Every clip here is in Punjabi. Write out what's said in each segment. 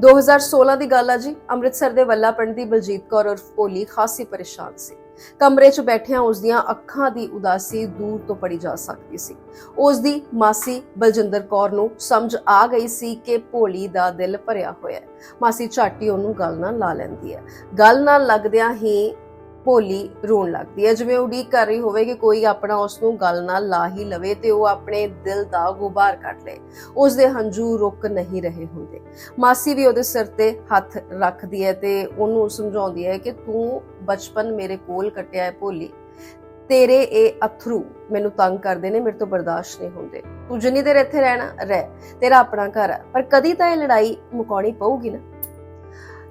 2016 ਦੀ ਗੱਲ ਆ ਜੀ। ਅੰਮ੍ਰਿਤਸਰ ਦੇ ਵੱਲਾ ਪਿੰਡ ਦੀ ਬਲਜੀਤ ਕੌਰ ਉਰਫ ਭੋਲੀ ਖਾਸੀ ਪਰੇਸ਼ਾਨ ਸੀ। ਕਮਰੇ 'ਚ ਬੈਠਿਆਂ ਉਸ ਦੀਆਂ ਅੱਖਾਂ ਦੀ ਉਦਾਸੀ ਦੂਰ ਤੋਂ ਪੜੀ ਜਾ ਸਕਦੀ ਸੀ। ਉਸ ਦੀ ਮਾਸੀ ਬਲਜਿੰਦਰ ਕੌਰ ਨੂੰ ਸਮਝ ਆ ਗਈ ਸੀ ਕਿ ਭੋਲੀ ਦਾ ਦਿਲ ਭਰਿਆ ਹੋਇਆ ਹੈ। ਮਾਸੀ ਝਾਟੀ ਉਹਨੂੰ ਗੱਲ ਨਾਲ ਲਾ ਲੈਂਦੀ ਹੈ। ਗੱਲ ਨਾਲ ਲੱਗਦਿਆਂ ਹੀ ਭੋਲੀ ਰੋਣ ਲੱਗਦੀ ਹੈ। ਜਿਵੇਂ ਉਡੀਕ ਕਰ ਰਹੀ ਹੋਵੇ ਕਿ ਕੋਈ ਆਪਣਾ ਉਸ ਨੂੰ ਗੱਲ ਨਾਲ ਲਾ ਹੀ ਲਵੇ ਤੇ ਉਹ ਆਪਣੇ ਦਿਲ ਦਾ ਗੁਬਾਰ ਕੱਢ ਲੇ। ਉਸ ਦੇ ਹੰਝੂ ਰੁਕ ਨਹੀਂ ਰਹੇ ਹੁੰਦੇ। ਮਾਸੀ ਵੀ ਉਹਦੇ ਸਿਰ ਤੇ ਹੱਥ ਰੱਖਦੀ ਹੈ ਤੇ ਉਹਨੂੰ ਸਮਝਾਉਂਦੀ ਹੈ ਕਿ ਤੂੰ ਬਚਪਨ ਮੇਰੇ ਕੋਲ ਕੱਟਿਆ ਹੈ ਭੋਲੀ। ਤੇਰੇ ਇਹ ਅਥਰੂ ਮੈਨੂੰ ਤੰਗ ਕਰਦੇ ਨੇ, ਮੇਰੇ ਤੋਂ ਬਰਦਾਸ਼ਤ ਨਹੀਂ ਹੁੰਦੇ। ਤੂੰ ਜਿੰਨੀ ਦੇਰ ਇੱਥੇ ਰਹਿਣਾ, ਰਹਿ। ਤੇਰਾ ਆਪਣਾ ਘਰ ਹੈ। ਪਰ ਕਦੀ ਤਾਂ ਇਹ ਲੜਾਈ ਮੁਕਾਉਣੀ ਪਊਗੀ ਨਾ।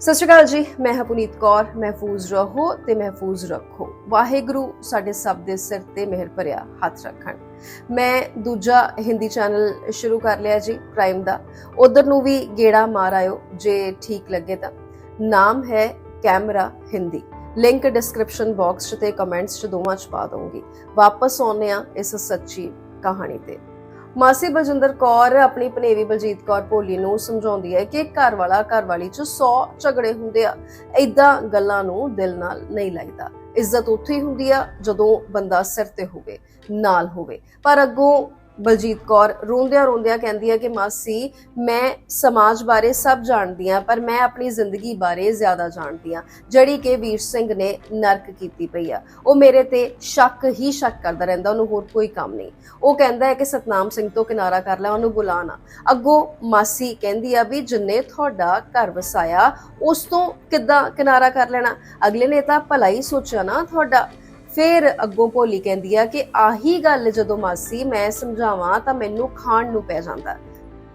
ਸਤਿ ਸ਼੍ਰੀ ਅਕਾਲ ਜੀ, ਮੈਂ ਹਾਂ ਪੁਨੀਤ ਕੌਰ, ਮਹਿਫੂਜ਼ ਰਹੋ ਤੇ ਮਹਿਫੂਜ਼ ਰੱਖੋ। ਵਾਹਿਗੁਰੂ ਸਾਡੇ ਸਭ ਦੇ ਸਿਰ ਤੇ ਮਿਹਰ ਭਰਿਆ ਹੱਥ ਰੱਖਣ। ਮੈਂ ਦੂਜਾ ਹਿੰਦੀ ਚੈਨਲ ਸ਼ੁਰੂ ਕਰ ਲਿਆ ਜੀ, ਪ੍ਰਾਈਮ ਦਾ। ਉਧਰ ਨੂੰ ਵੀ ਗੇੜਾ ਮਾਰ ਆਇਓ, ਜੇ ਠੀਕ ਲੱਗੇ ਤਾਂ। ਨਾਮ ਹੈ camera Hindi. Link description box 'ਚ ਤੇ ਕਮੈਂਟਸ 'ਚ ਦੋਵਾਂ 'ਚ ਪਾ ਦਊਂਗੀ। ਵਾਪਸ ਆਉਂਦੇ ਆ ਇਸ ਸੱਚੀ ਕਹਾਣੀ ਤੇ। ਮਾਸੀ ਬਲਜਿੰਦਰ ਕੌਰ ਆਪਣੀ ਭਨੇਵੀ ਬਲਜੀਤ ਕੌਰ ਭੋਲੀ ਨੂੰ ਸਮਝਾਉਂਦੀ ਹੈ ਕਿ ਘਰ ਵਾਲਾ ਘਰ ਵਾਲੀ 'ਚ 100 ਝਗੜੇ ਹੁੰਦੇ ਆ। ਐਦਾਂ ਗੱਲਾਂ ਨੂੰ ਦਿਲ ਨਾਲ ਨਹੀਂ ਲੱਗਦਾ। ਇੱਜ਼ਤ ਉੱਥੇ ਹੀ ਹੁੰਦੀ ਆ ਜਦੋਂ ਬੰਦਾ ਸਿਰ ਤੇ ਹੋਵੇ, ਨਾਲ ਹੋਵੇ। ਪਰ ਅੱਗੋਂ ਬਲਜੀਤ ਕੌਰ ਰੋਂਦਿਆਂ ਰੋਂਦਿਆਂ ਕਹਿੰਦੀ ਹੈ ਕਿ ਮਾਸੀ, ਮੈਂ ਸਮਾਜ ਬਾਰੇ ਸਭ ਜਾਣਦੀ ਆ ਪਰ ਮੈਂ ਆਪਣੀ ਜ਼ਿੰਦਗੀ ਬਾਰੇ ਜ਼ਿਆਦਾ ਜਾਣਦੀ ਆ ਜਿਹੜੀ ਕਿ ਵੀਰ ਸਿੰਘ ਨੇ ਨਰਕ ਕੀਤੀ ਪਈ ਆ। ਉਹ ਮੇਰੇ ਤੇ ਸ਼ੱਕ ਹੀ ਸ਼ੱਕ ਕਰਦਾ ਰਹਿੰਦਾ, ਉਹਨੂੰ ਹੋਰ ਕੋਈ ਕੰਮ ਨਹੀਂ। ਉਹ ਕਹਿੰਦਾ ਹੈ ਕਿ ਸਤਨਾਮ ਸਿੰਘ ਤੋਂ ਕਿਨਾਰਾ ਕਰ ਲੈ, ਉਹਨੂੰ ਬੁਲਾ ਨਾ। ਅੱਗੋਂ ਮਾਸੀ ਕਹਿੰਦੀ ਆ ਵੀ ਜਿੰਨੇ ਤੁਹਾਡਾ ਘਰ ਵਸਾਇਆ, ਉਸ ਤੋਂ ਕਿੱਦਾਂ ਕਿਨਾਰਾ ਕਰ ਲੈਣਾ? ਅਗਲੇ ਨੇ ਤਾਂ ਭਲਾ ਹੀ ਸੋਚਿਆ ਨਾ ਤੁਹਾਡਾ। ਫਿਰ ਅੱਗੋਂ ਭੋਲੀ ਕਹਿੰਦੀ ਆ ਕਿ ਆਹੀ ਗੱਲ ਜਦੋਂ ਮਾਸੀ ਮੈਂ ਸਮਝਾਵਾਂ ਤਾਂ ਮੈਨੂੰ ਖਾਣ ਨੂੰ ਪੈ ਜਾਂਦਾ।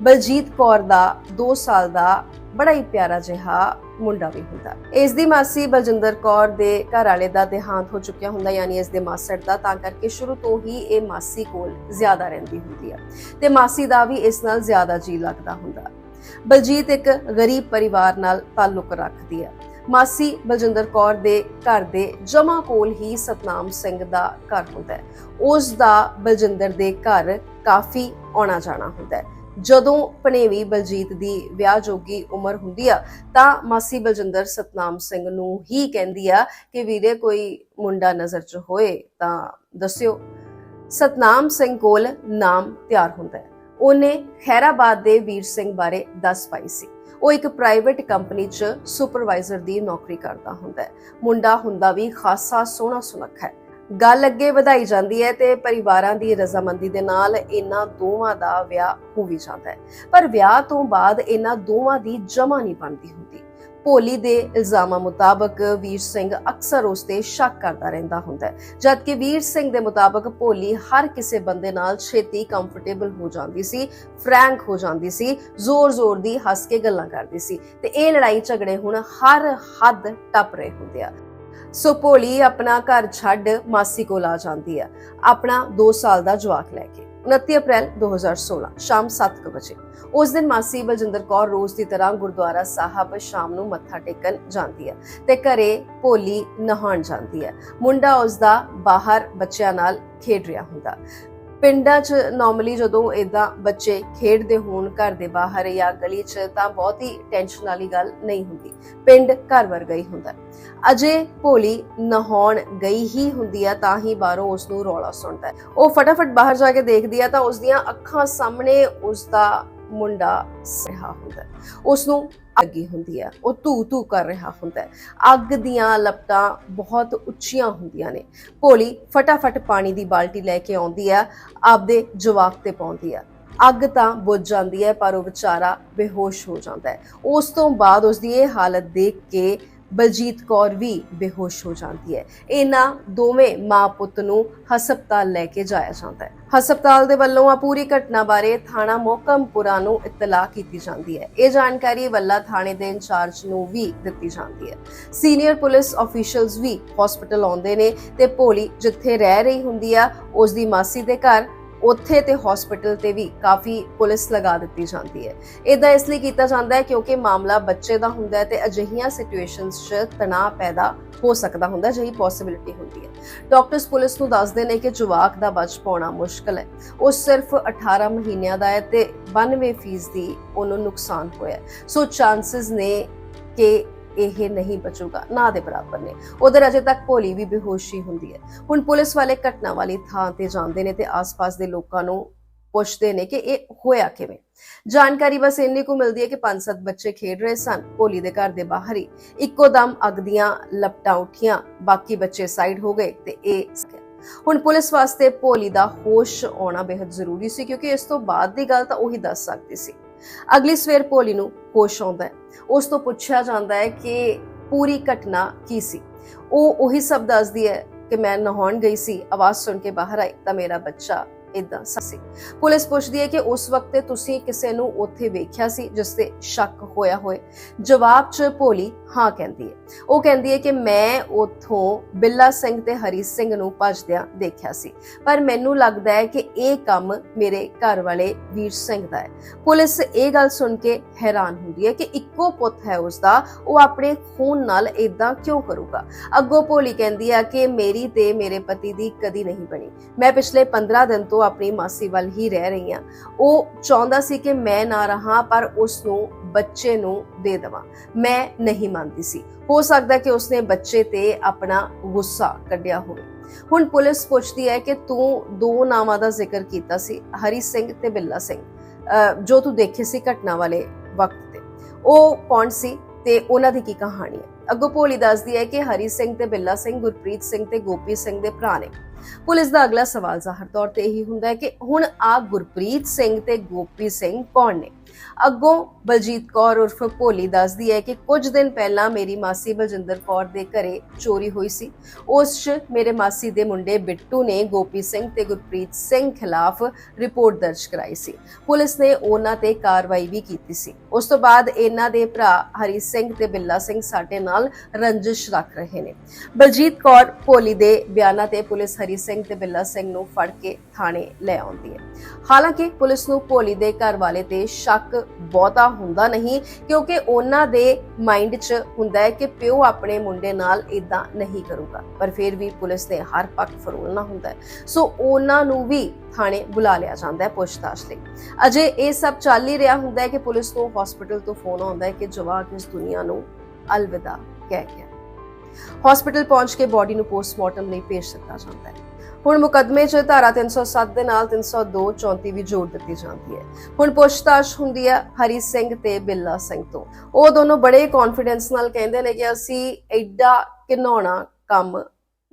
ਬਲਜੀਤ ਕੌਰ ਦਾ 2 ਸਾਲ ਦਾ ਬੜਾ ਹੀ ਪਿਆਰਾ ਜਿਹਾ ਮੁੰਡਾ ਵੀ ਹੁੰਦਾ। ਇਸ ਦੀ ਮਾਸੀ ਬਲਜਿੰਦਰ ਕੌਰ ਦੇ ਘਰ ਵਾਲੇ ਦਾ ਦੇਹਾਂਤ ਹੋ ਚੁੱਕਿਆ ਹੁੰਦਾ, ਯਾਨੀ ਇਸ ਦੇ ਮਾਸੜ ਦਾ, ਤਾਂ ਕਰਕੇ ਸ਼ੁਰੂ ਤੋਂ ਹੀ ਇਹ ਮਾਸੀ ਕੋਲ ਜ਼ਿਆਦਾ ਰਹਿੰਦੀ ਹੁੰਦੀ ਹੈ ਤੇ ਮਾਸੀ ਦਾ ਵੀ ਇਸ ਨਾਲ ਜ਼ਿਆਦਾ ਜੀ ਲੱਗਦਾ ਹੁੰਦਾ। ਬਲਜੀਤ ਇੱਕ ਗਰੀਬ ਪਰਿਵਾਰ ਨਾਲ ਤਾਲੁਕ ਰੱਖਦੀ ਹੈ ਮਾਸੀ ਬਲਜਿੰਦਰ ਕੌਰ ਦੇ ਘਰ ਦੇ ਜਮਾ ਕੋਲ ਹੀ ਸਤਨਾਮ ਸਿੰਘ ਦਾ ਘਰ ਹੁੰਦਾ ਹੈ। ਉਸ ਦਾ ਬਲਜਿੰਦਰ ਦੇ ਘਰ ਕਾਫੀ ਆਉਣਾ ਜਾਣਾ ਹੁੰਦਾ ਹੈ। ਜਦੋਂ ਭਨੇਵੀ ਬਲਜੀਤ ਦੀ ਵਿਆਹ ਜੋਗੀ ਉਮਰ ਹੁੰਦੀ ਆ, ਤਾਂ ਮਾਸੀ ਬਲਜਿੰਦਰ ਸਤਨਾਮ ਸਿੰਘ ਨੂੰ ਹੀ ਕਹਿੰਦੀ ਆ ਕਿ ਵੀਰੇ ਕੋਈ ਮੁੰਡਾ ਨਜ਼ਰ 'ਚ ਹੋਏ ਤਾਂ ਦੱਸਿਓ। ਸਤਨਾਮ ਸਿੰਘ ਕੋਲ ਨਾਮ ਤਿਆਰ ਹੁੰਦਾ ਹੈ। ਉਹਨੇ ਖੈਰਾਬਾਦ ਦੇ ਵੀਰ ਸਿੰਘ ਬਾਰੇ ਦੱਸ ਪਾਈ ਸੀ। ਉਹ ਇੱਕ ਪ੍ਰਾਈਵੇਟ ਕੰਪਨੀ 'ਚ ਸੁਪਰਵਾਈਜ਼ਰ ਦੀ ਨੌਕਰੀ ਕਰਦਾ ਹੁੰਦਾ ਹੈ। ਮੁੰਡਾ ਹੁੰਦਾ ਵੀ ਖਾਸਾ ਸੋਹਣਾ ਸੁਨੱਖਾ ਹੈ। ਗੱਲ ਅੱਗੇ ਵਧਾਈ ਜਾਂਦੀ ਹੈ ਤੇ ਪਰਿਵਾਰਾਂ ਦੀ ਰਜ਼ਾਮੰਦੀ ਦੇ ਨਾਲ ਇਹਨਾਂ ਦੋਵਾਂ ਦਾ ਵਿਆਹ ਹੋ ਵੀ ਜਾਂਦਾ ਹੈ। ਪਰ ਵਿਆਹ ਤੋਂ ਬਾਅਦ ਇਹਨਾਂ ਦੋਵਾਂ ਦੀ ਜਮਾ ਨਹੀਂ ਬਣਦੀ ਹੁੰਦੀ। ਭੋਲੀ ਦੇ ਇਲਜ਼ਾਮਾਂ ਮੁਤਾਬਕ ਵੀਰ ਸਿੰਘ ਅਕਸਰ ਉਸ ਤੇ ਸ਼ੱਕ ਕਰਦਾ ਰਹਿੰਦਾ ਹੁੰਦਾ ਹੈ। ਜਦਕਿ ਵੀਰ ਸਿੰਘ ਦੇ ਮੁਤਾਬਕ ਭੋਲੀ ਹਰ ਕਿਸੇ ਬੰਦੇ ਨਾਲ ਛੇਤੀ ਕੰਫਰਟੇਬਲ ਹੋ ਜਾਂਦੀ ਸੀ ਫਰੈਂਕ ਹੋ ਜਾਂਦੀ ਸੀ, ਜ਼ੋਰ-ਜ਼ੋਰ ਦੀ ਹੱਸ ਕੇ ਗੱਲਾਂ ਕਰਦੀ ਸੀ ਤੇ ਇਹ ਲੜਾਈ ਝਗੜੇ ਹੁਣ ਹਰ ਹੱਦ ਟੱਪ ਰਹੇ ਹੁੰਦੇ ਆ। ਸੋ ਭੋਲੀ ਆਪਣਾ ਘਰ ਛੱਡ ਮਾਸੀ ਕੋਲ ਆ ਜਾਂਦੀ ਹੈ। ਆਪਣਾ 2 ਸਾਲ ਦਾ ਜਵਾਕ ਲੈ ਕੇ। 29 ਅਪ੍ਰੈਲ 2016 ਸ਼ਾਮ 7:00 ਵਜੇ। ਉਸ ਦਿਨ ਮਾਸੀ ਬਲਜਿੰਦਰ ਕੌਰ ਰੋਜ਼ ਦੀ ਤਰ੍ਹਾਂ ਗੁਰਦੁਆਰਾ ਸਾਹਿਬ ਸ਼ਾਮ ਨੂੰ ਮੱਥਾ ਟੇਕਣ ਜਾਂਦੀ ਹੈ ਤੇ ਘਰੇ ਭੋਲੀ ਨਹਾਉਣ ਜਾਂਦੀ ਹੈ। ਮੁੰਡਾ ਉਸ ਦਾ ਬਾਹਰ ਬੱਚਿਆਂ ਨਾਲ ਖੇਡ ਰਿਹਾ ਹੁੰਦਾ। ਪਿੰਡਾਂ 'ਚ ਨਾਰਮਲੀ ਜਦੋਂ ਇਦਾਂ ਬੱਚੇ ਖੇਡਦੇ ਹੋਣ, ਘਰ ਦੇ ਬਾਹਰ ਜਾਂ ਗਲੀ 'ਚ ਤਾਂ ਬਹੁਤੀ ਟੈਨਸ਼ਨ ਵਾਲੀ ਗੱਲ ਨਹੀਂ ਹੁੰਦੀ। ਪਿੰਡ ਘਰ ਵਰਗਾ ਹੀ ਹੁੰਦਾ। ਅਜੇ ਭੋਲੀ ਨਹਾਉਣ ਗਈ ਹੀ ਹੁੰਦੀ ਆ ਤਾਂ ਹੀ ਬਾਹਰੋਂ ਉਸ ਨੂੰ ਰੌਲਾ ਸੁਣਦਾ। ਉਹ ਫਟਾਫਟ ਬਾਹਰ ਜਾ ਕੇ ਦੇਖਦੀ ਆ ਤਾਂ ਉਸ ਦੀਆਂ ਅੱਖਾਂ ਸਾਹਮਣੇ ਉਸ ਦਾ ਮੁੰਡਾ ਰਿਹਾ ਹੁੰਦਾ ਉਸ ਨੂੰ ਅੱਗੀ ਹੁੰਦੀ ਹੈ। ਉਹ ਧੂ ਧੂ ਕਰ ਰਿਹਾ ਹੁੰਦਾ ਅੱਗ ਦੀਆਂ ਲਪਟਾਂ ਬਹੁਤ ਉੱਚੀਆਂ ਹੁੰਦੀਆਂ ਨੇ। ਭੋਲੀ ਫਟਾਫਟ ਪਾਣੀ ਦੀ ਬਾਲਟੀ ਲੈ ਕੇ ਆਉਂਦੀ ਹੈ। ਆਪਦੇ ਜਵਾਕ ਤੇ ਪਾਉਂਦੀ ਹੈ। ਅੱਗ ਤਾਂ ਬੁਝ ਜਾਂਦੀ ਹੈ, ਪਰ ਉਹ ਵਿਚਾਰਾ ਬੇਹੋਸ਼ ਹੋ ਜਾਂਦਾ ਹੈ। ਉਸ ਤੋਂ ਬਾਅਦ ਉਸ ਦੀ ਇਹ ਹਾਲਤ ਦੇਖ ਕੇ ਬਲਜੀਤ ਕੌਰ ਵੀ ਬੇਹੋਸ਼ ਹੋ ਜਾਂਦੀ ਹੈ। ਇਹਨਾਂ ਦੋਵੇਂ ਮਾਂ ਪੁੱਤ ਨੂੰ ਹਸਪਤਾਲ ਲੈ ਕੇ ਜਾਇਆ ਜਾਂਦਾ ਹੈ। ਹਸਪਤਾਲ ਦੇ ਵੱਲੋਂ ਆ ਪੂਰੀ ਘਟਨਾ ਬਾਰੇ ਥਾਣਾ ਮੋਕਮਪੁਰਾ ਨੂੰ ਇਤਲਾਹ ਕੀਤੀ ਜਾਂਦੀ ਹੈ। ਇਹ ਜਾਣਕਾਰੀ ਵੱਲਾ ਥਾਣੇ ਦੇ ਇੰਚਾਰਜ ਨੂੰ ਵੀ ਦਿੱਤੀ ਜਾਂਦੀ ਹੈ। ਸੀਨੀਅਰ ਪੁਲਿਸ ਅਫੀਸ਼ੀਅਲਸ ਵੀ ਹਸਪਤਾਲ ਆਉਂਦੇ ਨੇ ਤੇ ਭੋਲੀ ਜਿੱਥੇ ਰਹਿ ਰਹੀ ਹੁੰਦੀ ਆ, ਉਸ ਦੀ ਮਾਸੀ ਦੇ ਘਰ ਉੱਥੇ ਤੇ ਹਸਪੀਟਲ ਤੇ ਵੀ ਕਾਫੀ ਪੁਲਿਸ ਲਗਾ ਦਿੱਤੀ ਜਾਂਦੀ ਹੈ। ਇਦਾਂ ਇਸ ਲਈ ਕੀਤਾ ਜਾਂਦਾ ਹੈ ਕਿਉਂਕਿ ਮਾਮਲਾ ਬੱਚੇ ਦਾ ਹੁੰਦਾ ਹੈ ਤੇ ਅਜਿਹੀਆਂ ਸਿਚੁਏਸ਼ਨਸ 'ਚ ਤਣਾਅ ਪੈਦਾ ਹੋ ਸਕਦਾ ਹੁੰਦਾ ਜਿਹੀ ਪੋਸਿਬਿਲਿਟੀ ਹੁੰਦੀ ਹੈ। ਡਾਕਟਰਸ ਪੁਲਿਸ ਨੂੰ ਦੱਸਦੇ ਨੇ ਕਿ ਜਵਾਕ ਦਾ ਬਚ ਪਾਉਣਾ ਮੁਸ਼ਕਲ ਹੈ। ਉਹ ਸਿਰਫ 18 ਮਹੀਨਿਆਂ ਦਾ ਹੈ ਤੇ 92% ਦੀ ਉਹਨੂੰ ਨੁਕਸਾਨ ਹੋਇਆ ਸੋ ਚਾਂਸਸ ਨੇ ਕਿ ਇਹ ਨਹੀਂ ਬਚੂਗਾ, ਨਾ ਦੇ ਬਰਾਬਰ ਨੇ। ਉਧਰ ਅਜੇ ਤੱਕ ਭੋਲੀ ਵੀ ਬੇਹੋਸ਼ੀ ਹੁੰਦੀ ਹੈ। ਹੁਣ ਪੁਲਿਸ ਵਾਲੇ ਘਟਨਾ ਵਾਲੀ ਥਾਂ ਤੇ ਜਾਂਦੇ ਨੇ ਤੇ ਆਸ-ਪਾਸ ਦੇ ਲੋਕਾਂ ਨੂੰ ਪੁੱਛਦੇ ਨੇ ਕਿ ਇਹ ਹੋਇਆ ਕਿਵੇਂ। ਜਾਣਕਾਰੀ ਬਸ ਇੰਨੀ ਕੁ ਮਿਲਦੀ ਹੈ ਕਿ ਪੰਜ ਸੱਤ ਬੱਚੇ ਖੇਡ ਰਹੇ ਸਨ। ਭੋਲੀ ਦੇ ਘਰ ਦੇ ਬਾਹਰ ਹੀ ਇੱਕੋ ਦਮ ਅੱਗ ਦੀਆਂ ਲਪਟਾਂ ਉੱਠੀਆਂ। ਬਾਕੀ ਬੱਚੇ ਸਾਈਡ ਹੋ ਗਏ ਤੇ ਇਹ ਹੁਣ ਪੁਲਿਸ ਵਾਸਤੇ ਭੋਲੀ ਦਾ ਹੋਸ਼ ਆਉਣਾ ਬੇहद ਜ਼ਰੂਰੀ ਸੀ ਕਿਉਂਕਿ ਇਸ ਤੋਂ ਬਾਅਦ ਦੀ ਗੱਲ ਤਾਂ ਉਹੀ ਦੱਸ ਸਕਦੀ ਸੀ। ਅਗਲੀ ਸਵੇਰ ਭੋਲੀ ਨੂੰ ਹੋਸ਼ ਆਉਂਦਾ ਹੈ। ਉਸ ਤੋਂ ਪੁੱਛਿਆ ਜਾਂਦਾ ਹੈ ਕਿ ਪੂਰੀ ਘਟਨਾ ਕੀ ਸੀ? ਉਹ ਉਹੀ ਸਭ ਦੱਸਦੀ ਹੈ ਕਿ ਮੈਂ ਨਹਾਉਣ ਗਈ ਸੀ, ਆਵਾਜ਼ ਸੁਣ ਕੇ ਬਾਹਰ ਆਈ ਤਾਂ ਮੇਰਾ ਬੱਚਾ ਇਦਾਂ ਸੀ। ਪੁਲਿਸ ਪੁੱਛਦੀ ਹੈ ਕਿ ਉਸ ਵਕਤ ਤੇ ਤੁਸੀਂ ਕਿਸੇ ਨੂੰ ਉੱਥੇ ਵੇਖਿਆ ਸੀ ਜਿਸ ਤੇ ਸ਼ੱਕ ਹੋਇਆ ਹੋਏ? ਜਵਾਬ 'ਚ ਭੋਲੀ ਹਾਂ ਕਹਿੰਦੀ ਹੈ। ਉਹ ਕਹਿੰਦੀ ਹੈ ਕਿ ਮੈਂ ਉਥੋਂ ਬਿੱਲਾ ਸਿੰਘ ਤੇ ਹਰੀ ਸਿੰਘ ਨੂੰ ਭੱਜਦਿਆਂ ਦੇਖਿਆ ਸੀ। ਪਰ ਮੈਨੂੰ ਲੱਗਦਾ ਹੈ ਕਿ ਇਹ ਕੰਮ ਮੇਰੇ ਘਰ ਵਾਲੇ ਵੀਰ ਸਿੰਘ ਦਾ ਹੈ। ਪੁਲਿਸ ਇਹ ਗੱਲ ਸੁਣ ਕੇ ਹੈਰਾਨ ਹੁੰਦੀ ਹੈ ਕਿ ਇੱਕੋ ਪੁੱਤ ਹੈ ਉਸਦਾ, ਉਹ ਆਪਣੇ ਖੂਨ ਨਾਲ ਇਦਾਂ ਕਿਉਂ ਕਰੂਗਾ? ਅੱਗੋਂ ਭੋਲੀ ਕਹਿੰਦੀ ਹੈ ਕਿ ਮੇਰੀ ਤੇ ਮੇਰੇ ਪਤੀ ਦੀ ਕਦੀ ਨਹੀਂ ਬਣੀ। ਮੈਂ ਪਿਛਲੇ 15 ਦਿਨ ਤੋਂ ਆਪਣੀ ਮਾਸੀ ਵੱਲ ਹੀ ਰਹਿ ਰਹੀ ਹਾਂ। ਉਹ ਚਾਹੁੰਦਾ ਸੀ ਕਿ ਮੈਂ ਨਾ ਰਹਾ, ਪਰ ਉਸ ਨੂੰ ਬੱਚੇ ਨੂੰ ਦੇ ਦੇਵਾਂ। ਮੈਂ ਨਹੀਂ ਮੰਨਦੀ ਸੀ। ਹੋ ਸਕਦਾ ਕਿ ਉਸਨੇ ਬੱਚੇ ਤੇ ਆਪਣਾ ਗੁੱਸਾ ਕੱਢਿਆ ਹੋਵੇ। ਹੁਣ ਪੁਲਿਸ ਪੁੱਛਦੀ ਹੈ ਕਿ ਤੂੰ ਦੋ ਨਾਵਾਂ ਦਾ ਜ਼ਿਕਰ ਕੀਤਾ ਸੀ, ਹਰੀ ਸਿੰਘ ਤੇ ਬਿੱਲਾ ਸਿੰਘ। ਅਹ ਜੋ ਤੂੰ ਦੇਖੇ ਸੀ ਘਟਨਾ ਵਾਲੇ ਵਕਤ ਤੇ। ਉਹ ਕੌਣ ਸੀ ਤੇ ਉਹਨਾਂ ਦੀ ਕੀ ਕਹਾਣੀ ਹੈ? ਅੱਗੋਂ ਭੋਲੀ ਦੱਸਦੀ ਹੈ ਕਿ ਹਰੀ ਸਿੰਘ ਤੇ ਬਿੱਲਾ ਸਿੰਘ, ਗੁਰਪ੍ਰੀਤ ਸਿੰਘ ਤੇ ਗੋਪੀ ਸਿੰਘ ਦੇ ਭਰਾ ਨੇ ਪੁਲਿਸ ਦਾ ਅਗਲਾ ਸਵਾਲ ਜ਼ਾਹਰ ਤੌਰ ਤੇ ਇਹੀ ਹੁੰਦਾ ਹੈ ਕਿ ਹੁਣ ਆ ਗੁਰਪ੍ਰੀਤ ਸਿੰਘ ਤੇ ਗੋਪੀ ਸਿੰਘ ਕੌਣ ਨੇ? ਅੱਗੋਂ ਬਲਜੀਤ ਕੌਰ ਉਰਫ ਭੋਲੀ ਦੱਸਦੀ ਹੈ ਕਿ ਕੁਝ ਦਿਨ ਪਹਿਲਾਂ ਮੇਰੀ ਮਾਸੀ ਬਲਜਿੰਦਰ ਕੌਰ ਦੇ ਘਰੇ ਚੋਰੀ ਹੋਈ ਸੀ। ਉਸ 'ਚ ਮੇਰੇ ਮਾਸੀ ਦੇ ਮੁੰਡੇ ਬਿੱਟੂ ਨੇ ਗੋਪੀ ਸਿੰਘ ਤੇ ਗੁਰਪ੍ਰੀਤ ਸਿੰਘ ਖਿਲਾਫ ਰਿਪੋਰਟ ਦਰਜ ਕਰਾਈ ਸੀ। ਪੁਲਿਸ ਨੇ ਉਹਨਾਂ ਤੇ ਕਾਰਵਾਈ ਵੀ ਕੀਤੀ ਸੀ। ਉਸ ਤੋਂ ਬਾਅਦ ਇਹਨਾਂ ਦੇ ਭਰਾ ਹਰੀ ਸਿੰਘ ਤੇ ਬਿੱਲਾ ਸਿੰਘ ਸਾਡੇ ਨਾਲ ਰੰਜਿਸ਼ ਰੱਖ ਰਹੇ ਨੇ। ਬਲਜੀਤ ਕੌਰ ਭੋਲੀ ਦੇ ਬਿਆਨਾਂ ਤੇ ਪੁਲਿਸ ਹਰੀ ਸਿੰਘ ਤੇ ਬਿੱਲਾ ਸਿੰਘ ਨੂੰ ਫੜ ਕੇ ਥਾਣੇ ਲੈ ਆਉਂਦੀ ਹੈ। ਹਾਲਾਂਕਿ ਪੁਲਿਸ ਨੂੰ ਭੋਲੀ ਦੇ ਘਰ ਵਾਲੇ ਤੇ ਸ਼ੱਕ ਬਹੁਤਾ ਹੁੰਦਾ ਨਹੀਂ, ਕਿਉਂਕਿ ਉਹਨਾਂ ਦੇ ਮਾਈਂਡ 'ਚ ਹੁੰਦਾ ਹੈ ਕਿ ਪਿਓ ਆਪਣੇ ਮੁੰਡੇ ਨਾਲ ਇਦਾਂ ਨਹੀਂ ਕਰੂਗਾ, ਪਰ ਫਿਰ ਵੀ ਪੁਲਿਸ ਨੇ ਹਰ ਪੱਖ ਫਰੋਲਣਾ ਹੁੰਦਾ ਸੋ ਉਹਨਾਂ ਨੂੰ ਵੀ ਥਾਣੇ ਬੁਲਾ ਲਿਆ ਜਾਂਦਾ ਹੈ ਪੁੱਛਤਾਛ ਲਈ। ਅਜੇ ਇਹ ਸਭ ਚੱਲ ਹੀ ਰਿਹਾ ਹੁੰਦਾ ਹੈ ਕਿ ਪੁਲਿਸ ਨੂੰ ਹਸਪੀਟਲ ਤੋਂ ਫੋਨ ਆਉਂਦਾ ਹੈ ਕਿ ਜਵਾਕ ਇਸ ਦੁਨੀਆ ਨੂੰ ਅਲਵਿਦਾ ਕਹਿ ਗਿਆ। ਹਸਪੀਟਲ ਪਹੁੰਚ ਕੇ ਬਾਡੀ ਨੂੰ ਪੋਸਟਮਾਰਟਮ ਲਈ ਭੇਜ ਦਿੱਤਾ ਜਾਂਦਾ ਹੈ। ਹੁਣ ਮੁਕਦਮੇ 'ਚ ਧਾਰਾ 307 ਦੇ ਨਾਲ 302 34 ਵੀ ਜੋੜ ਦਿੱਤੀ ਜਾਂਦੀ ਹੈ। ਹੁਣ ਪੁੱਛਤਾਛ ਹੁੰਦੀ ਹੈ ਹਰੀ ਸਿੰਘ ਤੇ ਬਿੱਲਾ ਸਿੰਘ ਤੋਂ। ਉਹ ਦੋਨੋਂ ਬੜੇ ਕੌਨਫੀਡੈਂਸ ਨਾਲ ਕਹਿੰਦੇ ਨੇ ਕਿ ਅਸੀਂ ਐਡਾ ਘਿਨਾਉਣਾ ਕੰਮ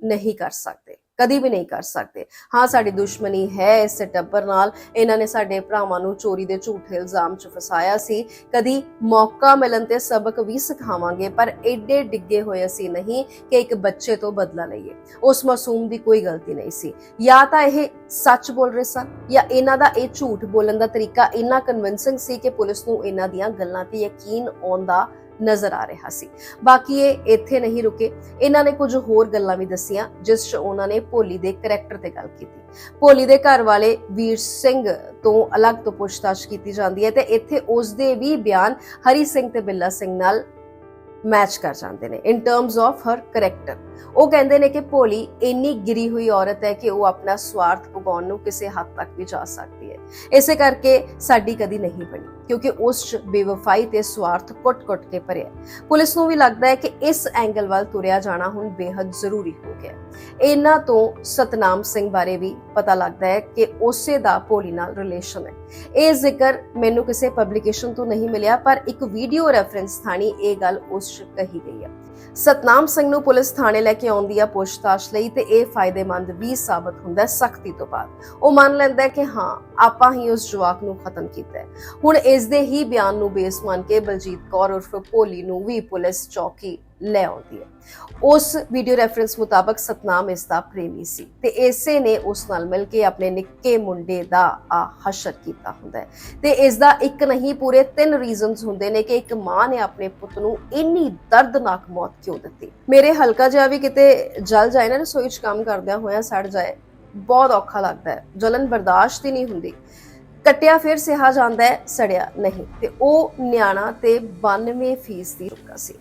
ਨਹੀਂ ਕਰ ਸਕਦੇ। ਕਦੀ ਵੀ ਨਹੀਂ ਕਰ ਸਕਦੇ। ਹਾਂ, ਸਾਡੀ ਦੁਸ਼ਮਣੀ ਹੈ ਇਸ ਟੱਬਰ ਨਾਲ। ਇਹਨਾਂ ਨੇ ਸਾਡੇ ਭਰਾਵਾਂ ਨੂੰ ਚੋਰੀ ਦੇ ਝੂਠੇ ਇਲਜ਼ਾਮ 'ਚ ਫਸਾਇਆ ਸੀ। ਕਦੀ ਮੌਕਾ ਮਿਲਣ ਤੇ ਸਬਕ ਵੀ ਸਿਖਾਵਾਂਗੇ, ਪਰ ਐਡੇ ਡਿੱਗੇ ਹੋਏ ਅਸੀਂ ਨਹੀਂ ਕਿ ਇੱਕ ਬੱਚੇ ਤੋਂ ਬਦਲਾ ਲਈਏ। ਉਸ ਮਾਸੂਮ ਦੀ ਕੋਈ ਗਲਤੀ ਨਹੀਂ ਸੀ। ਜਾਂ ਤਾਂ ਇਹ ਸੱਚ ਬੋਲ ਰਹੇ ਸਨ, ਜਾਂ ਇਹਨਾਂ ਦਾ ਇਹ ਝੂਠ ਬੋਲਣ ਦਾ ਤਰੀਕਾ ਇੰਨਾ ਕਨਵਿੰਸਿੰਗ ਸੀ ਕਿ ਪੁਲਿਸ ਨੂੰ ਇਹਨਾਂ ਦੀਆਂ ਗੱਲਾਂ ਤੇ ਯਕੀਨ ਆਉਂਦਾ ਨਜ਼ਰ ਆ ਰਿਹਾ ਸੀ। ਬਾਕੀ ਇਹ ਇੱਥੇ ਨਹੀਂ ਰੁਕੇ। ਇਹਨਾਂ ਨੇ ਕੁਝ ਹੋਰ ਗੱਲਾਂ ਵੀ ਦੱਸੀਆਂ, ਜਿਸ 'ਚ ਉਹਨਾਂ ਨੇ ਭੋਲੀ ਦੇ ਕਰੈਕਟਰ ਤੇ ਗੱਲ ਕੀਤੀ। ਭੋਲੀ ਦੇ ਘਰ ਵਾਲੇ ਵੀਰ ਸਿੰਘ ਤੋਂ ਅਲੱਗ ਤੋਂ ਪੁੱਛਤਾਛ ਕੀਤੀ ਜਾਂਦੀ ਹੈ ਤੇ ਇੱਥੇ ਉਸ ਦੇ ਵੀ ਬਿਆਨ ਹਰੀ ਸਿੰਘ ਤੇ ਬਿੱਲਾ ਸਿੰਘ ਨਾਲ ਮੈਚ ਕਰ ਜਾਂਦੇ ਨੇ ਇਨ ਟਰਮਸ ਆਫ ਹਰ ਕਰੈਕਟਰ ਉਹ ਕਹਿੰਦੇ ਨੇ ਕਿ ਭੋਲੀ ਇੰਨੀ ਗਿਰੀ ਹੋਈ ਔਰਤ ਹੈ ਕਿ ਉਹ ਆਪਣਾ ਸਵਾਰਥ ਪੁਗਾਉਣ ਨੂੰ ਕਿਸੇ ਹੱਦ ਤੱਕ ਵੀ ਜਾ ਸਕਦੀ ਹੈ। ਇਸੇ ਕਰਕੇ ਸਾਡੀ ਕਦੀ ਨਹੀਂ ਬਣੀ। ਕਿਉਂਕਿ ਉਸ 'ਚ ਬੇਵਫਾਈ ਤੇ ਸਵਾਰਥ ਕੁੱਟ-ਕੁੱਟ ਕੇ ਭਰਿਆ ਪੁਲਿਸ ਨੂੰ ਵੀ ਲੱਗਦਾ ਹੈ ਕਿ ਇਸ ਐਂਗਲ ਵੱਲ ਤੁਰਿਆ ਜਾਣਾ ਹੁਣ ਬੇहद ਜ਼ਰੂਰੀ ਹੋ ਗਿਆ ਇਹਨਾਂ ਤੋਂ ਸਤਨਾਮ ਸਿੰਘ ਬਾਰੇ ਵੀ ਪਤਾ ਲੱਗਦਾ ਹੈ ਕਿ ਉਸੇ ਦਾ ਭੋਲੀ ਨਾਲ ਰਿਲੇਸ਼ਨ ਹੈ। ਇਹ ਜ਼ਿਕਰ ਮੈਨੂੰ ਕਿਸੇ ਪਬਲੀਕੇਸ਼ਨ ਤੋਂ ਨਹੀਂ ਮਿਲਿਆ, ਪਰ ਇੱਕ ਵੀਡੀਓ ਰੈਫਰੈਂਸ ਥਾਣੀ ਇਹ ਗੱਲ ਉਸ 'ਚ ਕਹੀ ਗਈ ਹੈ। ਸਤਨਾਮ ਸਿੰਘ ਨੂੰ ਪੁਲਿਸ ਥਾਣੇ ਲੈ ਕੇ ਆਉਂਦੀ ਆ ਪੁੱਛਤਾਛ ਲਈ ਤੇ ਇਹ ਫਾਇਦੇਮੰਦ ਵੀ ਸਾਬਤ ਹੁੰਦਾ ਹੈ ਸਖਤੀ ਤੋਂ ਬਾਅਦ। ਉਹ ਮੰਨ ਲੈਂਦਾ ਹੈ ਕਿ ਹਾਂ, ਆਪਾਂ ਹੀ ਉਸ ਜਵਾਕ ਨੂੰ ਖਤਮ ਕੀਤਾ ਹੈ। ਹੁਣ ਇਸ ਦੇ ਹੀ ਬਿਆਨ ਨੂੰ ਬੇਸ ਮੰਨ ਕੇ ਬਲਜੀਤ ਕੌਰ ਉਰਫ ਭੋਲੀ ਨੂੰ ਵੀ ਪੁਲਿਸ ਚੌਕੀ ਲੈ ਆਉਂਦੀ ਹੈ। ਉਸ ਵੀਡੀਓ ਰੈਫਰੈਂਸ ਮੁਤਾਬਕ ਸਤਨਾਮ ਇਸ ਦਾ ਪ੍ਰੇਮੀ ਸੀ ਤੇ ਇਸੇ ਨੇ ਉਸ ਨਾਲ ਮਿਲ ਕੇ ਆਪਣੇ ਨਿੱਕੇ ਮੁੰਡੇ ਦਾ ਆ ਹਸ਼ਰ ਕੀਤਾ ਹੁੰਦਾ ਹੈ। ਤੇ ਇਸ ਦਾ ਇੱਕ ਨਹੀਂ, ਪੂਰੇ ਤਿੰਨ ਰੀਜ਼ਨਸ ਹੁੰਦੇ ਨੇ ਕਿ ਇੱਕ ਮਾਂ ਨੇ ਆਪਣੇ ਪੁੱਤ ਨੂੰ ਇੰਨੀ ਦਰਦਨਾਕ ਮੌਤ ਕਿਉਂ ਦਿੱਤੀ। ਮੇਰੇ ਹਲਕਾ ਜਿਹਾ ਵੀ ਕਿਤੇ ਜਲ ਜਾਏ ਨਾ, ਰਸੋਈ 'ਚ ਕੰਮ ਕਰਦਿਆਂ ਹੋਇਆ ਸੜ ਜਾਏ, ਬਹੁਤ ਔਖਾ ਲੱਗਦਾ ਹੈ। ਜਲਨ ਬਰਦਾਸ਼ਤ ਹੀ ਨਹੀਂ ਹੁੰਦੀ। ਕੱਟਿਆ ਫਿਰ ਸਿਹਾ ਜਾਂਦਾ ਹੈ, ਸੜਿਆ ਨਹੀਂ। ਤੇ ਉਹ ਨਿਆਣਾ ਤੇ 92 ਫੀਸਦੀ ਰੁਕਾ ਸੀ।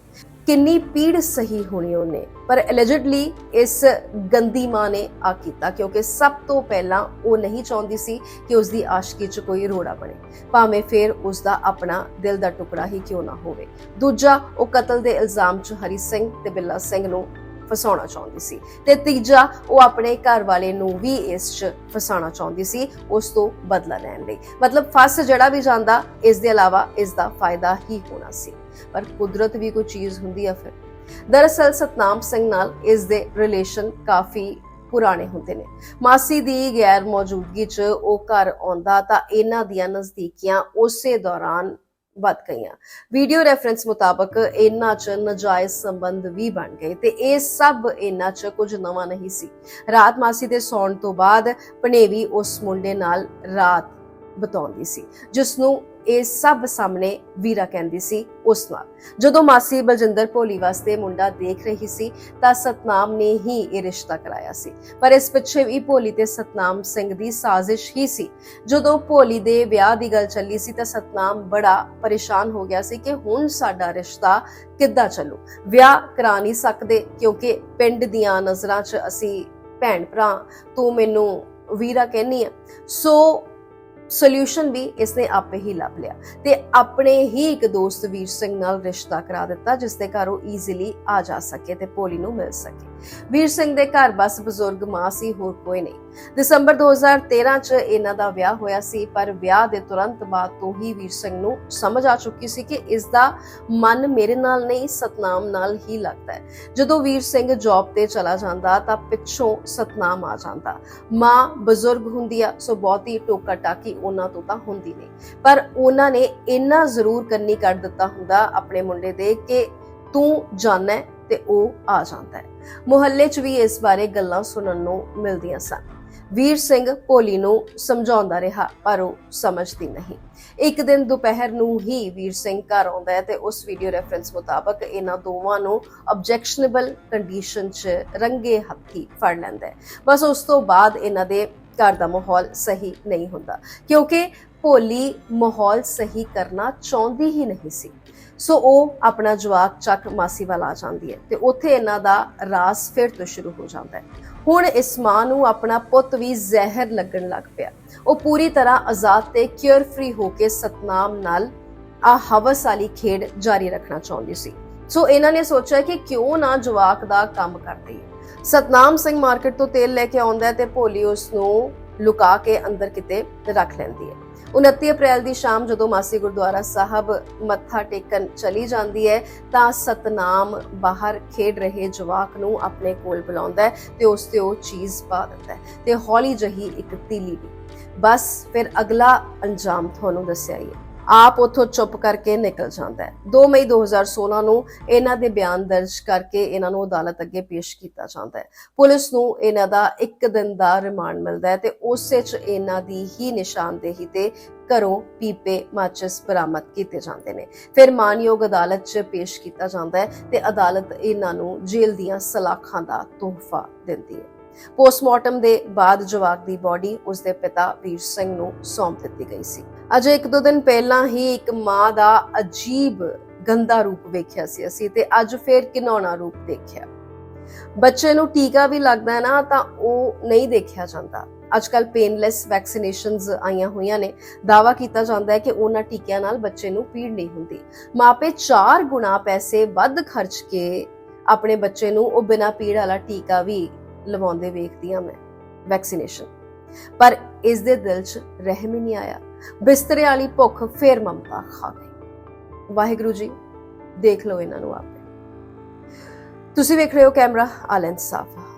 ਕਿੰਨੀ ਪੀੜ ਸਹੀ ਹੋਣੀ ਉਹਨੇ। ਪਰ ਅਲੈਜਿਡਲੀ ਇਸ ਗੰਦੀ ਮਾਂ ਨੇ ਆ ਕੀਤਾ, ਕਿਉਂਕਿ ਸਭ ਤੋਂ ਪਹਿਲਾਂ ਉਹ ਨਹੀਂ ਚਾਹੁੰਦੀ ਸੀ ਕਿ ਉਸ ਦੀ ਆਸ਼ਕੀ 'ਚ ਕੋਈ ਰੋੜਾ ਬਣੇ। ਭਾਵੇਂ ਫਿਰ ਉਸ ਦਾ ਆਪਣਾ ਦਿਲ ਦਾ ਟੁਕੜਾ ਹੀ ਕਿਉਂ ਨਾ ਹੋਵੇ। ਦੂਜਾ, ਉਹ ਕਤਲ ਦੇ ਇਲਜ਼ਾਮ 'ਚ ਹਰੀ ਸਿੰਘ ਤੇ ਬਿੱਲਾ ਸਿੰਘ ਨੂੰ ਫਸਾਉਣਾ ਚਾਹੁੰਦੀ ਸੀ ਤੇ ਤੀਜਾ, ਉਹ ਆਪਣੇ ਘਰ ਵਾਲੇ ਨੂੰ ਵੀ ਇਸ 'ਚ ਫਸਾਉਣਾ ਚਾਹੁੰਦੀ ਸੀ, ਉਸ ਤੋਂ ਬਦਲਾ ਲੈਣ ਲਈ। ਮਤਲਬ ਫਸ ਜਿਹੜਾ ਵੀ ਜਾਂਦਾ, ਇਸ ਦੇ ਇਲਾਵਾ ਇਸ ਦਾ ਫਾਇਦਾ ਹੀ ਹੋਣਾ ਸੀ। ਪਰ ਕੁਦਰਤ ਵੀ ਕੋਈ ਚੀਜ਼ ਹੁੰਦੀ ਆ ਫਿਰ। ਦਰਅਸਲ ਸਤਨਾਮ ਸਿੰਘ ਨਾਲ ਇਸ ਦੇ ਰਿਲੇਸ਼ਨ ਕਾਫੀ ਪੁਰਾਣੇ ਹੁੰਦੇ ਨੇ। ਮਾਸੀ ਦੀ ਗੈਰ ਮੌਜੂਦਗੀ 'ਚ ਉਹ ਘਰ ਆਉਂਦਾ ਤਾਂ ਇਹਨਾਂ ਦੀਆਂ ਨਜ਼ਦੀਕੀਆਂ ਉਸੇ ਦੌਰਾਨ ਵੱਧ ਗਈਆਂ। ਵੀਡੀਓ ਰੈਫਰੈਂਸ ਮੁਤਾਬਕ ਇਹਨਾਂ 'ਚ ਨਜਾਇਜ਼ ਸੰਬੰਧ ਵੀ ਬਣ ਗਏ ਤੇ ਇਹ ਸਭ ਇਹਨਾਂ 'ਚ ਕੁਝ ਨਵਾਂ ਨਹੀਂ ਸੀ। ਰਾਤ ਮਾਸੀ ਦੇ ਸੌਣ ਤੋਂ ਬਾਅਦ ਪਨੇਵੀ ਉਸ ਮੁੰਡੇ ਨਾਲ ਰਾਤ ਬਤਾਉਂਦੀ ਸੀ ਜਿਸ ਨੂੰ ਇਹ ਸਭ ਸਾਹਮਣੇ ਵੀਰਾ ਕਹਿੰਦੀ ਸੀ ਉਸ ਨਾਲ। ਜਦੋਂ ਮਾਸੀ ਬਲਜਿੰਦਰ ਭੋਲੀ ਵਾਸਤੇ ਮੁੰਡਾ ਦੇਖ ਰਹੀ ਸੀ, ਤਾਂ ਸਤਨਾਮ ਨੇ ਹੀ ਇਹ ਰਿਸ਼ਤਾ ਕਰਾਇਆ ਸੀ। ਪਰ ਇਸ ਪਿੱਛੇ ਵੀ ਭੋਲੀ ਤੇ ਸਤਨਾਮ ਸਿੰਘ ਦੀ ਸਾਜ਼ਿਸ਼ ਹੀ ਸੀ। ਜਦੋਂ ਭੋਲੀ ਦੇ ਵਿਆਹ ਦੀ ਗੱਲ ਚੱਲੀ ਸੀ, ਤਾਂ ਸਤਨਾਮ ਬੜਾ ਪਰੇਸ਼ਾਨ ਹੋ ਗਿਆ ਸੀ ਕਿ ਹੁਣ ਸਾਡਾ ਰਿਸ਼ਤਾ ਕਿੱਦਾਂ ਚੱਲੂ? ਵਿਆਹ ਕਰਾ ਨਹੀਂ ਸਕਦੇ, ਕਿਉਂਕਿ ਪਿੰਡ ਦੀਆਂ ਨਜ਼ਰਾਂ 'ਚ ਅਸੀਂ ਭੈਣ ਭਰਾ ਤੂੰ ਮੈਨੂੰ ਵੀਰਾ ਕਹਿੰਨੀ ਆ। ਸੋ ਸੋਲੂਸ਼ਨ ਵੀ ਇਸਨੇ ਆਪੇ ਹੀ ਲੱਭ ਲਿਆ ਤੇ ਆਪਣੇ ਹੀ ਇੱਕ ਦੋਸਤ ਵੀਰ ਸਿੰਘ ਨਾਲ ਰਿਸ਼ਤਾ ਕਰਾ ਦਿੱਤਾ ਜਿਸ ਦੇ ਘਰ ਉਹ ਈਜ਼ੀਲੀ ਆ ਜਾ ਸਕੇ ਤੇ ਪੋਲੀ ਨੂੰ ਮਿਲ ਸਕੇ। ਵੀਰ ਸਿੰਘ ਦੇ ਘਰ ਬਸ ਬਜ਼ੁਰਗ ਮਾਂ ਸੀ, ਹੋਰ ਕੋਈ ਨਹੀਂ। ਦਸੰਬਰ 2013 ਚ ਇਹਨਾਂ ਦਾ ਵਿਆਹ ਹੋਇਆ ਸੀ, ਪਰ ਵਿਆਹ ਦੇ ਤੁਰੰਤ ਬਾਅਦ ਤੋਂ ਹੀ ਵੀਰ ਸਿੰਘ ਨੂੰ ਸਮਝ ਆ ਚੁੱਕੀ ਸੀ ਕਿ ਇਸ ਦਾ ਮਨ ਮੇਰੇ ਨਾਲ ਨਹੀਂ, ਸਤਨਾਮ ਨਾਲ ਹੀ ਲੱਗਦਾ ਹੈ। ਜਦੋਂ ਵੀਰ ਸਿੰਘ ਜੌਬ ਤੇ ਚਲਾ ਜਾਂਦਾ ਤਾਂ ਪਿੱਛੋਂ ਸਤਨਾਮ ਆ ਜਾਂਦਾ। ਮਾਂ ਬਜ਼ੁਰਗ ਹੁੰਦੀ ਆ, ਸੋ ਬਹੁਤੀ ਟੋਕਾ ਟਾਕੀ ਉਹਨਾਂ ਤੋਂ ਤਾਂ ਹੁੰਦੀ ਨਹੀਂ। ਪਰ ਉਹਨਾਂ ਨੇ ਇੰਨਾ ਜ਼ਰੂਰ ਕੰਨੀ ਕਰ ਦਿੱਤਾ ਹੁੰਦਾ ਆਪਣੇ ਮੁੰਡੇ ਦੇ ਕਿ ਤੂੰ ਜਾਣਾ ਤੇ ਉਹ ਆ ਜਾਂਦਾ ਹੈ। ਮੁਹੱਲੇ 'ਚ ਵੀ ਇਸ ਬਾਰੇ ਗੱਲਾਂ ਸੁਣਨ ਨੂੰ ਮਿਲਦੀਆਂ ਸਨ। ਵੀਰ ਸਿੰਘ ਭੋਲੀ ਨੂੰ ਸਮਝਾਉਂਦਾ ਰਿਹਾ, ਪਰ ਉਹ ਸਮਝਦੀ ਨਹੀਂ। ਇੱਕ ਦਿਨ ਦੁਪਹਿਰ ਨੂੰ ਹੀ ਵੀਰ ਸਿੰਘ ਘਰ ਆਉਂਦਾ ਹੈ ਤੇ ਉਸ ਵੀਡੀਓ ਰੈਫਰੈਂਸ ਮੁਤਾਬਕ ਇਹਨਾਂ ਦੋਵਾਂ ਨੂੰ ਆਬਜੈਕਸ਼ਨੇਬਲ ਕੰਡੀਸ਼ਨ 'ਚ ਰੰਗੇ ਹੱਥੀ ਫੜ ਲੈਂਦਾ ਹੈ। ਬਸ ਉਸ ਤੋਂ ਬਾਅਦ ਇਹਨਾਂ ਦੇ ਘਰ ਦਾ ਮਾਹੌਲ ਸਹੀ ਨਹੀਂ ਹੁੰਦਾ, ਕਿਉਂਕਿ ਭੋਲੀ ਮਾਹੌਲ ਸਹੀ ਕਰਨਾ ਚਾਹੁੰਦੀ ਹੀ ਨਹੀਂ ਸੀ। ਸੋ ਉਹ ਆਪਣਾ ਜਵਾਕ ਚੱਕ ਮਾਸੀ ਵੱਲ ਆ ਜਾਂਦੀ ਹੈ ਤੇ ਉੱਥੇ ਇਹਨਾਂ ਦਾ ਰਾਸ ਫਿਰ ਤੋਂ ਸ਼ੁਰੂ ਹੋ ਜਾਂਦਾ ਹੈ। ਹੁਣ ਇਸ ਮਾਂ ਨੂੰ ਆਪਣਾ ਪੁੱਤ ਵੀ ਜ਼ਹਿਰ ਲੱਗਣ ਲੱਗ ਪਿਆ। ਉਹ ਪੂਰੀ ਤਰ੍ਹਾਂ ਆਜ਼ਾਦ ਤੇ ਕੇਅਰ ਫ੍ਰੀ ਹੋ ਕੇ ਸਤਨਾਮ ਨਾਲ ਆ ਹਵਸ ਵਾਲੀ ਖੇਡ ਜਾਰੀ ਰੱਖਣਾ ਚਾਹੁੰਦੀ ਸੀ। ਸੋ ਇਹਨਾਂ ਨੇ ਸੋਚਿਆ ਕਿ ਕਿਉਂ ਨਾ ਜਵਾਕ ਦਾ ਕੰਮ ਕਰ ਦਈਏ। ਸਤਨਾਮ ਸਿੰਘ ਮਾਰਕੀਟ ਤੋਂ ਤੇਲ ਲੈ ਕੇ ਆਉਂਦਾ ਤੇ ਭੋਲੀ ਉਸ ਨੂੰ ਲੁਕਾ ਕੇ ਅੰਦਰ ਕਿਤੇ ਰੱਖ ਲੈਂਦੀ ਹੈ। 29 ਅਪ੍ਰੈਲ ਦੀ ਸ਼ਾਮ ਜਦੋਂ ਮਾਸੀ ਗੁਰਦੁਆਰਾ ਸਾਹਿਬ ਮੱਥਾ ਟੇਕਣ ਚਲੀ ਜਾਂਦੀ ਹੈ, ਤਾਂ ਸਤਨਾਮ ਬਾਹਰ ਖੇਡ ਰਹੇ ਜਵਾਕ ਨੂੰ ਆਪਣੇ ਕੋਲ ਬੁਲਾਉਂਦਾ ਹੈ ਤੇ ਉਸ ਤੇ ਉਹ ਚੀਜ਼ ਪਾ ਦਿੰਦਾ ਹੈ ਤੇ ਹੌਲੀ ਜਹੀ ਇੱਕ ਤੀਲੀ ਵੀ। ਬਸ ਫਿਰ ਅਗਲਾ ਅੰਜਾਮ ਤੁਹਾਨੂੰ ਦੱਸਿਆ ਹੀ ਹੈ। ਆਪ ਉਥੋਂ ਚੁੱਪ ਕਰਕੇ ਨਿਕਲ ਜਾਂਦਾ ਹੈ। 2 ਮਈ 2016 ਨੂੰ ਇਹਨਾਂ ਦੇ ਬਿਆਨ ਦਰਜ ਕਰਕੇ ਇਹਨਾਂ ਨੂੰ ਅਦਾਲਤ ਅੱਗੇ ਪੇਸ਼ ਕੀਤਾ ਜਾਂਦਾ ਹੈ। ਪੁਲਿਸ ਨੂੰ ਇਹਨਾਂ ਦਾ ਇੱਕ ਦਿਨ ਦਾ ਰਿਮਾਂਡ ਮਿਲਦਾ ਹੈ ਤੇ ਉਸੇ ਚ ਇਹਨਾਂ ਦੀ ਹੀ ਨਿਸ਼ਾਨਦੇਹੀ ਤੇ ਘਰੋਂ ਪੀਪੇ ਮਾਚਿਸ ਬਰਾਮਦ ਕੀਤੇ ਜਾਂਦੇ ਨੇ। ਫਿਰ ਮਾਨਯੋਗ ਅਦਾਲਤ 'ਚ ਪੇਸ਼ ਕੀਤਾ ਜਾਂਦਾ ਹੈ ਤੇ ਅਦਾਲਤ ਇਹਨਾਂ ਨੂੰ ਜੇਲ੍ਹ ਦੀਆਂ ਸਲਾਖਾਂ ਦਾ ਤੋਹਫਾ ਦਿੰਦੀ ਹੈ। ਪੋਸਟਮਾਰਟਮ ਦੇ ਬਾਅਦ ਜਵਾਕ ਦੀ ਬਾਡੀ ਉਸ ਦੇ ਪਿਤਾ ਵੀਰ ਸਿੰਘ ਨੂੰ ਸੌਂਪ ਦਿੱਤੀ ਗਈ ਸੀ। ਅਜੇ ਇੱਕ ਦੋ ਦਿਨ ਪਹਿਲਾਂ ਹੀ ਇੱਕ ਮਾਂ ਦਾ ਅਜੀਬ ਗੰਦਾ ਰੂਪ ਵੇਖਿਆ ਸੀ ਅਸੀਂ ਤੇ ਅੱਜ ਫੇਰ ਕਿਨੌਣਾ ਰੂਪ ਦੇਖਿਆ। ਬੱਚੇ ਨੂੰ ਟੀਕਾ ਵੀ ਲੱਗਦਾ ਹੈ ਨਾ ਤਾਂ ਉਹ ਨਹੀਂ ਦੇਖਿਆ ਜਾਂਦਾ। ਅੱਜਕੱਲ ਪੇਨਲੈਸ ਵੈਕਸੀਨੇਸ਼ਨਸ ਆਈਆਂ ਹੋਈਆਂ ਨੇ। ਦਾਵਾ ਕੀਤਾ ਜਾਂਦਾ ਹੈ ਕਿ ਉਹਨਾਂ ਟੀਕਿਆਂ ਨਾਲ ਬੱਚੇ ਨੂੰ ਪੀੜ ਨਹੀਂ ਹੁੰਦੀ। ਮਾਪੇ 4 ਗੁਣਾ ਪੈਸੇ ਵੱਧ ਖਰਚ ਕੇ ਆਪਣੇ ਬੱਚੇ ਨੂੰ ਉਹ ਬਿਨਾਂ ਪੀੜ ਵਾਲਾ ਟੀਕਾ ਵੀ ਲਵਾਉਂਦੇ ਵੇਖਦੀ ਹਾਂ ਮੈਂ ਵੈਕਸੀਨੇਸ਼ਨ ਪਰ ਇਸ ਦੇ ਦਿਲ 'ਚ ਰਹਿਮ ਹੀ ਨਹੀਂ ਆਇਆ। ਬਿਸਤਰੇ ਵਾਲੀ ਭੁੱਖ ਫੇਰ ਮਮਤਾ ਖਾ ਗਈ। ਵਾਹਿਗੁਰੂ ਜੀ, ਦੇਖ ਲਓ ਇਹਨਾਂ ਨੂੰ ਆਪੇ। ਤੁਸੀਂ ਵੇਖ ਰਹੇ ਹੋ ਕੈਮਰਾ ਆਲੈਂਸ ਸਾਫਾ।